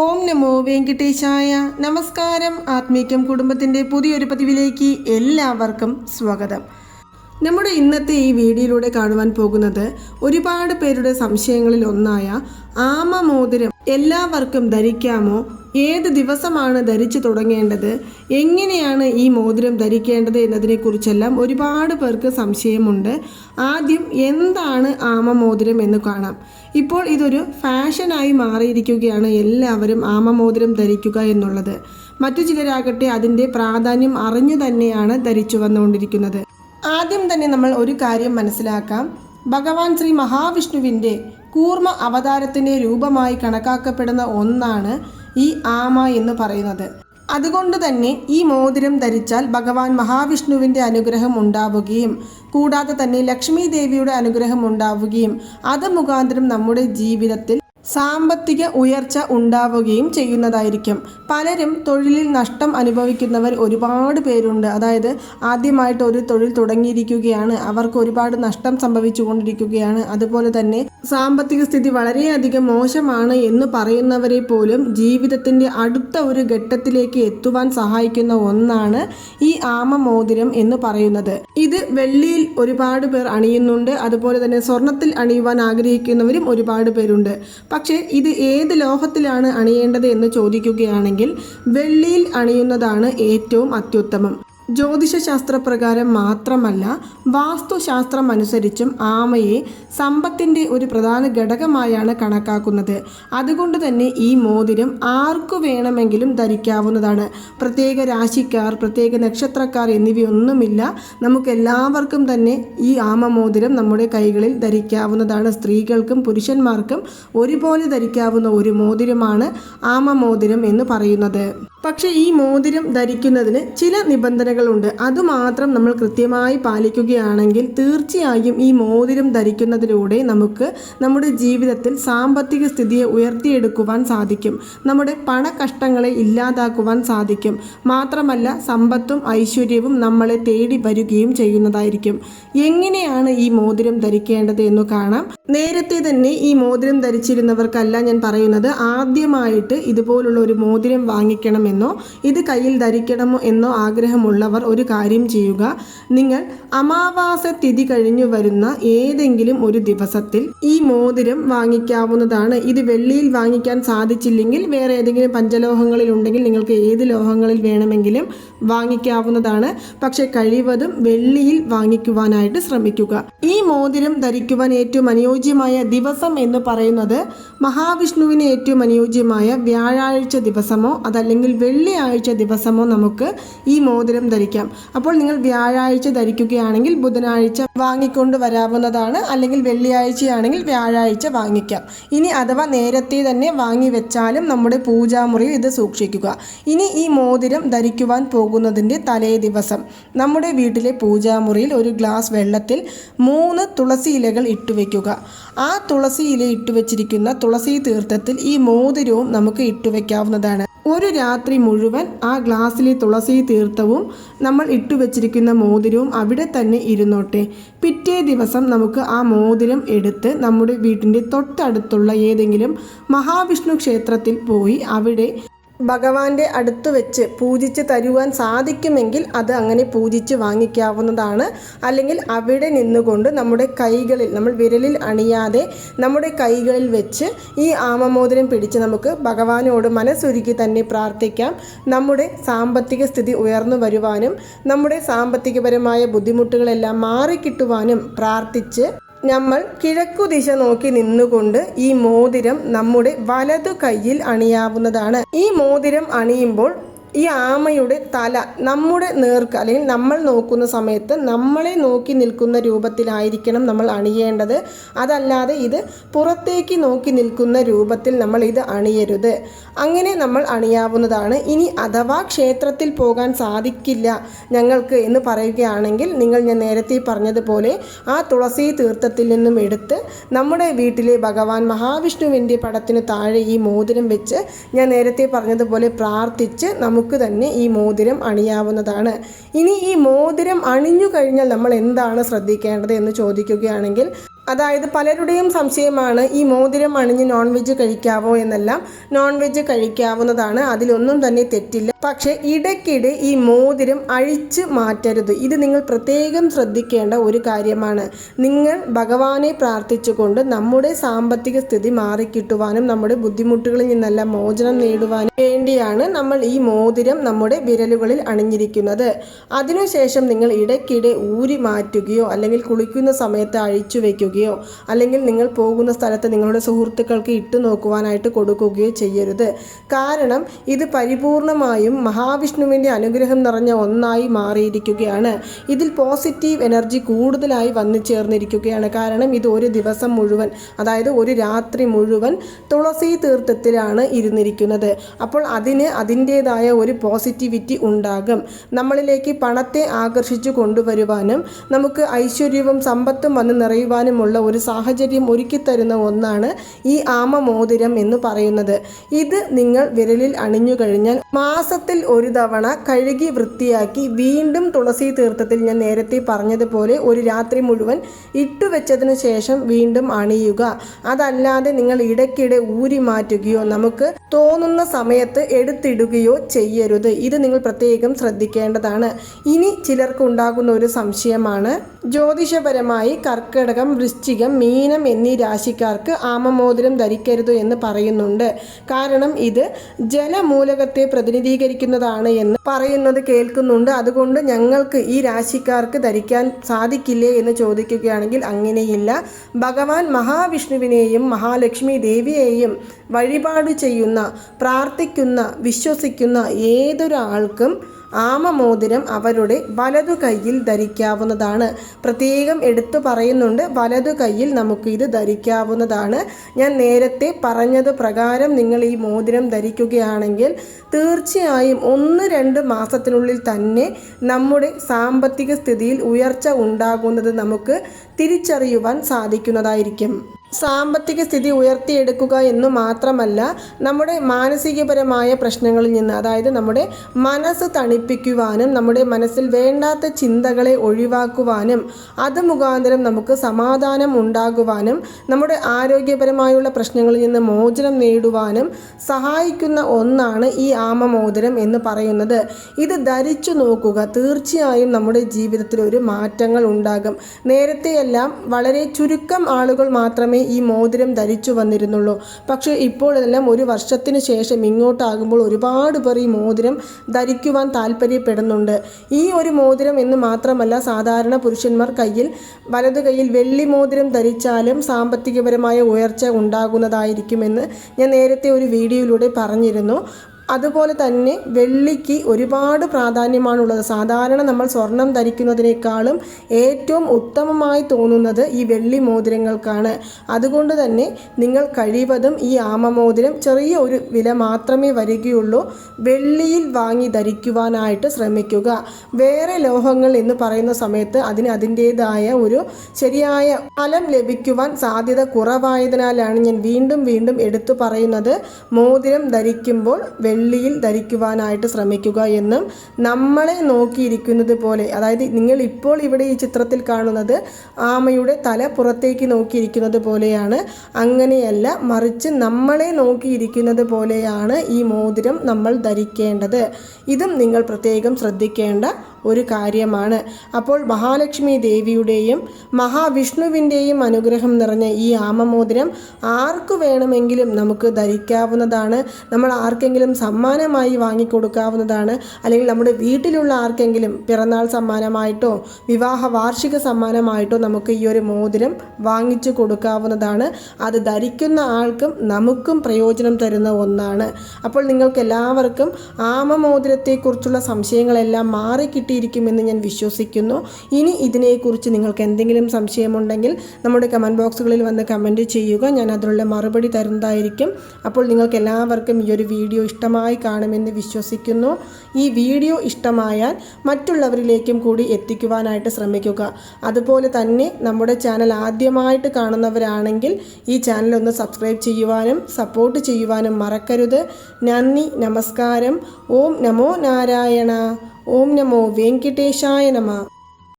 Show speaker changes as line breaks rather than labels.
ഓം നമോ വെങ്കിട്ടേശായ. നമസ്കാരം. ആത്മീക്യം കുടുംബത്തിന്റെ പുതിയൊരു പതിവിലേക്ക് എല്ലാവർക്കും സ്വാഗതം. നമ്മുടെ ഇന്നത്തെ ഈ വീഡിയോയിലൂടെ കാണുവാൻ പോകുന്നത് ഒരുപാട് പേരുടെ സംശയങ്ങളിൽ ഒന്നായ ആമമോതിരം എല്ലാവർക്കും ധരിക്കാമോ ഏത് ദിവസമാണ് ധരിച്ചു തുടങ്ങേണ്ടത്? എങ്ങനെയാണ് ഈ മോതിരം ധരിക്കേണ്ടത് എന്നതിനെക്കുറിച്ചെല്ലാം ഒരുപാട് പേർക്ക് സംശയമുണ്ട്. ആദ്യം എന്താണ് ആമമോതിരം എന്ന് കാണാം. ഇപ്പോൾ ഇതൊരു ഫാഷനായി മാറിയിരിക്കുകയാണ് എല്ലാവരും ആമമോതിരം ധരിക്കുക എന്നുള്ളത്. മറ്റു ചിലരാകട്ടെ അതിന്റെ പ്രാധാന്യം അറിഞ്ഞു തന്നെയാണ് ധരിച്ചു വന്നുകൊണ്ടിരിക്കുന്നത്. ആദ്യം തന്നെ നമ്മൾ ഒരു കാര്യം മനസ്സിലാക്കാം. ഭഗവാൻ ശ്രീ മഹാവിഷ്ണുവിന്റെ കൂർമ്മ അവതാരത്തിന്റെ രൂപമായി കണക്കാക്കപ്പെടുന്ന ഒന്നാണ് ഈ ആമ എന്ന് പറയുന്നത്. അതുകൊണ്ട് തന്നെ ഈ മോതിരം ധരിച്ചാൽ ഭഗവാൻ മഹാവിഷ്ണുവിന്റെ അനുഗ്രഹം ഉണ്ടാവുകയും കൂടാതെ തന്നെ ലക്ഷ്മി ദേവിയുടെ അനുഗ്രഹം ഉണ്ടാവുകയും അത് മുഖാന്തരം നമ്മുടെ ജീവിതത്തിൽ സാമ്പത്തിക ഉയർച്ച ഉണ്ടാവുകയും ചെയ്യുന്നതായിരിക്കും. പലരും തൊഴിലിൽ നഷ്ടം അനുഭവിക്കുന്നവർ ഒരുപാട് പേരുണ്ട്. അതായത് ആദ്യമായിട്ട് ഒരു തൊഴിൽ തുടങ്ങിയിരിക്കുകയാണ്. അവർക്ക് ഒരുപാട് നഷ്ടം സംഭവിച്ചുകൊണ്ടിരിക്കുകയാണ്. അതുപോലെ തന്നെ സാമ്പത്തിക സ്ഥിതി വളരെയധികം മോശമാണ് എന്ന് പറയുന്നവരെ പോലും ജീവിതത്തിന്റെ അടുത്ത ഒരു ഘട്ടത്തിലേക്ക് എത്തുവാൻ സഹായിക്കുന്ന ഒന്നാണ് ഈ ആമ മോതിരം എന്ന് പറയുന്നത്. ഇത് വെള്ളിയിൽ ഒരുപാട് പേർ അണിയുന്നുണ്ട്. അതുപോലെ തന്നെ സ്വർണത്തിൽ അണിയുവാൻ ആഗ്രഹിക്കുന്നവരും ഒരുപാട് പേരുണ്ട്. പക്ഷേ ഇത് ഏത് ലോഹത്തിലാണ് അണിയേണ്ടത് എന്ന് ചോദിക്കുകയാണെങ്കിൽ വെള്ളിയിൽ അണിയുന്നതാണ് ഏറ്റവും അത്യുത്തമം. ജ്യോതിഷശാസ്ത്രപ്രകാരം മാത്രമല്ല വാസ്തുശാസ്ത്രം അനുസരിച്ചും ആമയെ സമ്പത്തിന്റെ ഒരു പ്രധാന ഘടകമായാണ് കണക്കാക്കുന്നത്. അതുകൊണ്ട് തന്നെ ഈ മോതിരം ആർക്കു വേണമെങ്കിലും ധരിക്കാവുന്നതാണ്. പ്രത്യേക രാശിക്കാർ പ്രത്യേക നക്ഷത്രക്കാർ എന്നിവയൊന്നുമില്ല. നമുക്കെല്ലാവർക്കും തന്നെ ഈ ആമ മോതിരം നമ്മുടെ കൈകളിൽ ധരിക്കാവുന്നതാണ്. സ്ത്രീകൾക്കും പുരുഷന്മാർക്കും ഒരുപോലെ ധരിക്കാവുന്ന ഒരു മോതിരമാണ് ആമ മോതിരം എന്ന് പറയുന്നത്. പക്ഷേ ഈ മോതിരം ധരിക്കുന്നതിന് ചില നിബന്ധനകളുണ്ട് അതുമാത്രം നമ്മൾ കൃത്യമായി പാലിക്കുകയാണെങ്കിൽ തീർച്ചയായും ഈ മോതിരം ധരിക്കുന്നതിലൂടെ നമുക്ക് നമ്മുടെ ജീവിതത്തിൽ സാമ്പത്തിക സ്ഥിതിയെ ഉയർത്തിയെടുക്കുവാൻ സാധിക്കും. നമ്മുടെ പണകഷ്ടങ്ങളെ ഇല്ലാതാക്കുവാൻ സാധിക്കും. മാത്രമല്ല സമ്പത്തും ഐശ്വര്യവും നമ്മളെ തേടി വരികയും ചെയ്യുന്നതായിരിക്കും. എങ്ങനെയാണ് ഈ മോതിരം ധരിക്കേണ്ടത് എന്ന് കാണാം. നേരത്തെ തന്നെ ഈ മോതിരം ധരിച്ചിരുന്നവർക്കല്ല ഞാൻ പറയുന്നത്. ആദ്യമായിട്ട് ഇതുപോലുള്ള ഒരു മോതിരം വാങ്ങിക്കണമെന്നോ ഇത് കയ്യിൽ ധരിക്കണമോ എന്നോ ആഗ്രഹമുള്ളവർ ഒരു കാര്യം ചെയ്യുക. നിങ്ങൾ അമാവാസ തിഥി കഴിഞ്ഞു വരുന്ന ഏതെങ്കിലും ഒരു ദിവസത്തിൽ ഈ മോതിരം വാങ്ങിക്കാവുന്നതാണ്. ഇത് വെള്ളിയിൽ വാങ്ങിക്കാൻ സാധിച്ചില്ലെങ്കിൽ വേറെ ഏതെങ്കിലും പഞ്ചലോഹങ്ങളിൽ ഉണ്ടെങ്കിൽ നിങ്ങൾക്ക് ഏത് ലോഹങ്ങളിൽ വേണമെങ്കിലും വാങ്ങിക്കാവുന്നതാണ്. പക്ഷെ കഴിവതും വെള്ളിയിൽ വാങ്ങിക്കുവാനായിട്ട് ശ്രമിക്കുക. ഈ മോതിരം ധരിക്കുവാൻ ഏറ്റവും അനുയോജ്യമായ ദിവസം എന്ന് പറയുന്നത് മഹാവിഷ്ണുവിന് ഏറ്റവും അനുയോജ്യമായ വ്യാഴാഴ്ച ദിവസമോ അതല്ലെങ്കിൽ വെള്ളിയാഴ്ച ദിവസമോ നമുക്ക് ഈ മോതിരം ധരിക്കാം. അപ്പോൾ നിങ്ങൾ വ്യാഴാഴ്ച ധരിക്കുകയാണെങ്കിൽ ബുധനാഴ്ച വാങ്ങിക്കൊണ്ട് വരാവുന്നതാണ്. അല്ലെങ്കിൽ വെള്ളിയാഴ്ചയാണെങ്കിൽ വ്യാഴാഴ്ച വാങ്ങിക്കാം. ഇനി അഥവാ നേരത്തെ തന്നെ വാങ്ങി വെച്ചാലും നമ്മുടെ പൂജാമുറിയിൽ ഇത് സൂക്ഷിക്കുക. ഇനി ഈ മോതിരം ധരിക്കുവാൻ പോകുന്നതിന്റെ തലേ ദിവസം നമ്മുടെ വീട്ടിലെ പൂജാമുറിയിൽ ഒരു ഗ്ലാസ് വെള്ളത്തിൽ മൂന്ന് തുളസി ഇലകൾ ഇട്ടുവെക്കുക ആ തുളസി ഇല ഇട്ടുവെച്ചിരിക്കുന്ന തുളസി തീർത്ഥത്തിൽ ഈ മോതിരവും നമുക്ക് ഇട്ടുവെക്കാവുന്നതാണ് ഒരു രാത്രി മുഴുവൻ ആ ഗ്ലാസ്സിലെ തുളസി തീർത്ഥവും നമ്മൾ ഇട്ടു വെച്ചിരിക്കുന്ന മോതിരവും അവിടെ തന്നെ ഇരുന്നോട്ടെ. പിറ്റേ ദിവസം നമുക്ക് ആ മോതിരം എടുത്ത് നമ്മുടെ വീട്ടിന്റെ തൊട്ടടുത്തുള്ള ഏതെങ്കിലും മഹാവിഷ്ണു ക്ഷേത്രത്തിൽ പോയി അവിടെ ഭഗവാന്റെ അടുത്ത് വെച്ച് പൂജിച്ച് തരുവാൻ സാധിക്കുമെങ്കിൽ അത് അങ്ങനെ പൂജിച്ച് വാങ്ങിക്കാവുന്നതാണ്. അല്ലെങ്കിൽ അവിടെ നിന്നുകൊണ്ട് നമ്മുടെ കൈകളിൽ നമ്മൾ വിരലിൽ അണിയാതെ നമ്മുടെ കൈകളിൽ വെച്ച് ഈ ആമമോദനം പിടിച്ച് നമുക്ക് ഭഗവാനോട് മനസ്സൊരുക്കി തന്നെ പ്രാർത്ഥിക്കാം. നമ്മുടെ സാമ്പത്തിക സ്ഥിതി ഉയർന്നു വരുവാനും നമ്മുടെ സാമ്പത്തികപരമായ ബുദ്ധിമുട്ടുകളെല്ലാം മാറിക്കിട്ടുവാനും പ്രാർത്ഥിച്ച് നമ്മൾ കിഴക്കു ദിശ നോക്കി നിന്നുകൊണ്ട് ഈ മോതിരം നമ്മുടെ വലതു കൈയിൽ അണിയാവുന്നതാണ്. ഈ മോതിരം അണിയുമ്പോൾ ഈ ആമയുടെ തല നമ്മുടെ നേർക്ക് അല്ലെങ്കിൽ നമ്മൾ നോക്കുന്ന സമയത്ത് നമ്മളെ നോക്കി നിൽക്കുന്ന രൂപത്തിലായിരിക്കണം നമ്മൾ അണിയേണ്ടത്. അതല്ലാതെ ഇത് പുറത്തേക്ക് നോക്കി നിൽക്കുന്ന രൂപത്തിൽ നമ്മൾ ഇത് അണിയരുത്. അങ്ങനെ നമ്മൾ അണിയാവുന്നതാണ്. ഇനി അഥവാ ക്ഷേത്രത്തിൽ പോകാൻ സാധിക്കില്ല ഞങ്ങൾക്ക് എന്ന് പറയുകയാണെങ്കിൽ നിങ്ങൾ ഞാൻ നേരത്തെ പറഞ്ഞതുപോലെ ആ തുളസി തീർത്ഥത്തിൽ നിന്നും എടുത്ത് നമ്മുടെ വീട്ടിലെ ഭഗവാൻ മഹാവിഷ്ണുവിന്റെ പടത്തിന് താഴെ ഈ മോതിരം വെച്ച് ഞാൻ നേരത്തെ പറഞ്ഞതുപോലെ പ്രാർത്ഥിച്ച് നമുക്ക് തന്നെ ഈ മോതിരം അണിയാവുന്നതാണ്. ഇനി ഈ മോതിരം അണിഞ്ഞു കഴിഞ്ഞാൽ നമ്മൾ എന്താണ് ശ്രദ്ധിക്കേണ്ടത് എന്ന് ചോദിക്കുകയാണെങ്കിൽ അതായത് പലരുടെയും സംശയമാണ് ഈ മോതിരം അണിഞ്ഞ് നോൺ വെജ് കഴിക്കാവോ എന്നെല്ലാം. നോൺ വെജ് കഴിക്കാവുന്നതാണ്. അതിലൊന്നും തന്നെ തെറ്റില്ല. പക്ഷേ ഇടയ്ക്കിടെ ഈ മോതിരം അഴിച്ച് മാറ്റരുത്. ഇത് നിങ്ങൾ പ്രത്യേകം ശ്രദ്ധിക്കേണ്ട ഒരു കാര്യമാണ്. നിങ്ങൾ ഭഗവാനെ പ്രാർത്ഥിച്ചുകൊണ്ട് നമ്മുടെ സാമ്പത്തിക സ്ഥിതി മാറിക്കിട്ടുവാനും നമ്മുടെ ബുദ്ധിമുട്ടുകളിൽ നിന്നെല്ലാം മോചനം നേടുവാനും വേണ്ടിയാണ് നമ്മൾ ഈ മോതിരം നമ്മുടെ വിരലുകളിൽ അണിഞ്ഞിരിക്കുന്നത്. അതിനുശേഷം നിങ്ങൾ ഇടയ്ക്കിടെ ഊരി മാറ്റുകയോ അല്ലെങ്കിൽ കുളിക്കുന്ന സമയത്ത് അഴിച്ചു വയ്ക്കുകയോ അല്ലെങ്കിൽ നിങ്ങൾ പോകുന്ന സ്ഥലത്ത് നിങ്ങളുടെ സുഹൃത്തുക്കൾക്ക് ഇട്ടു നോക്കുവാനായിട്ട് കൊടുക്കുകയോ ചെയ്യരുത്. കാരണം ഇത് പരിപൂർണമായും മഹാവിഷ്ണുവിന്റെ അനുഗ്രഹം നിറഞ്ഞ ഒന്നായി മാറിയിരിക്കുകയാണ്. ഇതിൽ പോസിറ്റീവ് എനർജി കൂടുതലായി വന്നു ചേർന്നിരിക്കുകയാണ്. കാരണം ഇത് ഒരു ദിവസം മുഴുവൻ അതായത് ഒരു രാത്രി മുഴുവൻ തുളസി തീർത്ഥത്തിലാണ് ഇരുന്നിരിക്കുന്നത്. അപ്പോൾ അതിന് അതിന്റേതായ ഒരു പോസിറ്റിവിറ്റി ഉണ്ടാകും. നമ്മളിലേക്ക് പണത്തെ ആകർഷിച്ചു കൊണ്ടുവരുവാനും നമുക്ക് ഐശ്വര്യവും സമ്പത്തും വന്ന് നിറയുവാനുമുള്ള ഒരു സാഹചര്യം ഒരുക്കി തരുന്ന ഒന്നാണ് ഈ ആമ മോതിരം എന്ന് പറയുന്നത്. ഇത് നിങ്ങൾ വിരലിൽ അണിഞ്ഞു കഴിഞ്ഞാൽ മാസത്തിൽ ഒരു തവണ കഴുകി വൃത്തിയാക്കി വീണ്ടും തുളസി തീർത്ഥത്തിൽ ഞാൻ നേരത്തെ പറഞ്ഞതുപോലെ ഒരു രാത്രി മുഴുവൻ ഇട്ടുവെച്ചതിന് ശേഷം വീണ്ടും അണിയുക. അതല്ലാതെ നിങ്ങൾ ഇടയ്ക്കിടെ ഊരി മാറ്റുകയോ നമുക്ക് തോന്നുന്ന സമയത്ത് എടുത്തിടുകയോ ചെയ്യരുത്. ഇത് നിങ്ങൾ പ്രത്യേകം ശ്രദ്ധിക്കേണ്ടതാണ്. ഇനി ചിലർക്ക് ഉണ്ടാകുന്ന ഒരു സംശയമാണ്. ജ്യോതിഷപരമായി കർക്കിടകം മീനം എന്നീ രാശിക്കാർക്ക് ആമമോതിരം ധരിക്കരുത് എന്ന് പറയുന്നുണ്ട്. കാരണം ഇത് ജലമൂലകത്തെ പ്രതിനിധീകരിക്കുന്നതാണ് എന്ന് പറയുന്നത് കേൾക്കുന്നുണ്ട്. അതുകൊണ്ട് ഞങ്ങൾക്ക് ഈ രാശിക്കാർക്ക് ധരിക്കാൻ സാധിക്കില്ലേ എന്ന് ചോദിക്കുകയാണെങ്കിൽ അങ്ങനെയില്ല. ഭഗവാൻ മഹാവിഷ്ണുവിനെയും മഹാലക്ഷ്മി ദേവിയെയും വഴിപാട് ചെയ്യുന്ന പ്രാർത്ഥിക്കുന്ന വിശ്വസിക്കുന്ന ഏതൊരാൾക്കും ആമമോതിരം അവരുടെ വലതു കയ്യിൽ ധരിക്കാവുന്നതാണ്. പ്രത്യേകം എടുത്തു പറയുന്നുണ്ട് വലതു കയ്യിൽ നമുക്ക് ഇത് ധരിക്കാവുന്നതാണ്. ഞാൻ നേരത്തെ പറഞ്ഞത് പ്രകാരം നിങ്ങൾ ഈ മോതിരം ധരിക്കുകയാണെങ്കിൽ തീർച്ചയായും ഒന്ന് രണ്ട് മാസത്തിനുള്ളിൽ തന്നെ നമ്മുടെ സാമ്പത്തിക സ്ഥിതിയിൽ ഉയർച്ച ഉണ്ടാകുന്നത് നമുക്ക് തിരിച്ചറിയുവാൻ സാധിക്കുന്നതായിരിക്കും. സാമ്പത്തിക സ്ഥിതി ഉയർത്തിയെടുക്കുക എന്നു മാത്രമല്ല നമ്മുടെ മാനസികപരമായ പ്രശ്നങ്ങളിൽ നിന്ന് അതായത് നമ്മുടെ മനസ്സ് തണിപ്പിക്കുവാനും നമ്മുടെ മനസ്സിൽ വേണ്ടാത്ത ചിന്തകളെ ഒഴിവാക്കുവാനും അത് മുഖാന്തരം നമുക്ക് സമാധാനം ഉണ്ടാകുവാനും നമ്മുടെ ആരോഗ്യപരമായുള്ള പ്രശ്നങ്ങളിൽ നിന്ന് മോചനം നേടുവാനും സഹായിക്കുന്ന ഒന്നാണ് ഈ ആമമോതിരം എന്ന് പറയുന്നത്. ഇത് ധരിച്ചു നോക്കുക തീർച്ചയായും നമ്മുടെ ജീവിതത്തിൽ ഒരു മാറ്റങ്ങൾ ഉണ്ടാകും. നേരത്തെയെല്ലാം വളരെ ചുരുക്കം ആളുകൾ മാത്രമേ ഈ മോതിരം ധരിച്ചു വന്നിരുന്നുള്ളൂ. പക്ഷേ ഇപ്പോഴെല്ലാം ഒരു വർഷത്തിന് ശേഷം ഇങ്ങോട്ടാകുമ്പോൾ ഒരുപാട് പേർ ഈ മോതിരം ധരിക്കുവാൻ താല്പര്യപ്പെടുന്നുണ്ട്. ഈ ഒരു മോതിരം എന്ന് മാത്രമല്ല സാധാരണ പുരുഷന്മാർ കയ്യിൽ വലതു കയ്യിൽ വെള്ളി മോതിരം ധരിച്ചാലും സാമ്പത്തികപരമായ ഉയർച്ച ഉണ്ടാകുന്നതായിരിക്കുമെന്ന് ഞാൻ നേരത്തെ ഒരു വീഡിയോയിലൂടെ പറഞ്ഞിരുന്നു. അതുപോലെ തന്നെ വെള്ളിക്ക് ഒരുപാട് പ്രാധാന്യമാണുള്ളത്. സാധാരണ നമ്മൾ സ്വർണം ധരിക്കുന്നതിനേക്കാളും ഏറ്റവും ഉത്തമമായി തോന്നുന്നത് ഈ വെള്ളി മോതിരങ്ങൾക്കാണ്. അതുകൊണ്ട് തന്നെ നിങ്ങൾ കഴിവതും ഈ ആമമോതിരം ചെറിയ ഒരു വില മാത്രമേ വരികയുള്ളൂ. വെള്ളിയിൽ വാങ്ങി ധരിക്കുവാനായിട്ട് ശ്രമിക്കുക. വേറെ ലോഹങ്ങൾ എന്ന് പറയുന്ന സമയത്ത് അതിന് അതിന്റേതായ ഒരു ശരിയായ ഫലം ലഭിക്കുവാൻ സാധ്യത കുറവായതിനാലാണ് ഞാൻ വീണ്ടും വീണ്ടും എടുത്തു പറയുന്നത്. മോതിരം ധരിക്കുമ്പോൾ വെള്ളിയിൽ ധരിക്കുവാനായിട്ട് ശ്രമിക്കുക എന്നും നമ്മളെ നോക്കിയിരിക്കുന്നത് പോലെ അതായത് നിങ്ങൾ ഇപ്പോൾ ഇവിടെ ഈ ചിത്രത്തിൽ കാണുന്നത് ആമയുടെ തല പുറത്തേക്ക് നോക്കിയിരിക്കുന്നത് പോലെയാണ് അങ്ങനെയല്ല മറിച്ച് നമ്മളെ നോക്കിയിരിക്കുന്നത് പോലെയാണ് ഈ മോതിരം നമ്മൾ ധരിക്കേണ്ടത്. ഇതും നിങ്ങൾ പ്രത്യേകം ശ്രദ്ധിക്കേണ്ട ഒരു കാര്യമാണ്. അപ്പോൾ മഹാലക്ഷ്മി ദേവിയുടെയും മഹാവിഷ്ണുവിന്റെയും അനുഗ്രഹം നിറഞ്ഞ ഈ ആമമോതിരം ആർക്ക് വേണമെങ്കിലും നമുക്ക് ധരിക്കാവുന്നതാണ്. നമ്മൾ ആർക്കെങ്കിലും സമ്മാനമായി വാങ്ങിക്കൊടുക്കാവുന്നതാണ്. അല്ലെങ്കിൽ നമ്മുടെ വീട്ടിലുള്ള ആർക്കെങ്കിലും പിറന്നാൾ സമ്മാനമായിട്ടോ വിവാഹ വാർഷിക സമ്മാനമായിട്ടോ നമുക്ക് ഈ ഒരു മോതിരം വാങ്ങിച്ചു കൊടുക്കാവുന്നതാണ്. അത് ധരിക്കുന്ന ആൾക്കും നമുക്കും പ്രയോജനം തരുന്ന ഒന്നാണ്. അപ്പോൾ നിങ്ങൾക്ക് എല്ലാവർക്കും ആമമോതിരത്തെക്കുറിച്ചുള്ള സംശയങ്ങളെല്ലാം മാറി കിട്ടിയിരിക്കുമെന്ന് ഞാൻ വിശ്വസിക്കുന്നു. ഇനി ഇതിനെക്കുറിച്ച് നിങ്ങൾക്ക് എന്തെങ്കിലും സംശയമുണ്ടെങ്കിൽ നമ്മുടെ കമന്റ് ബോക്സുകളിൽ വന്ന് കമന്റ് ചെയ്യുക. ഞാൻ അതിനുള്ള മറുപടി തരുന്നതായിരിക്കും. അപ്പോൾ നിങ്ങൾക്ക് എല്ലാവർക്കും ഈ ഒരു വീഡിയോ ഇഷ്ടമായി കാണുമെന്ന് വിശ്വസിക്കുന്നു. ഈ വീഡിയോ ഇഷ്ടമായാൽ മറ്റുള്ളവരിലേക്കും കൂടി എത്തിക്കുവാനായിട്ട് ശ്രമിക്കുക. അതുപോലെ തന്നെ നമ്മുടെ ചാനൽ ആദ്യമായിട്ട് കാണുന്നവരാണെങ്കിൽ ഈ ചാനൽ ഒന്ന് സബ്സ്ക്രൈബ് ചെയ്യുവാനും സപ്പോർട്ട് ചെയ്യുവാനും മറക്കരുത്. നന്ദി നമസ്കാരം. ഓം നമോ നാരായണ. ഓം നമോ വെങ്കിട്ടേശായ നമ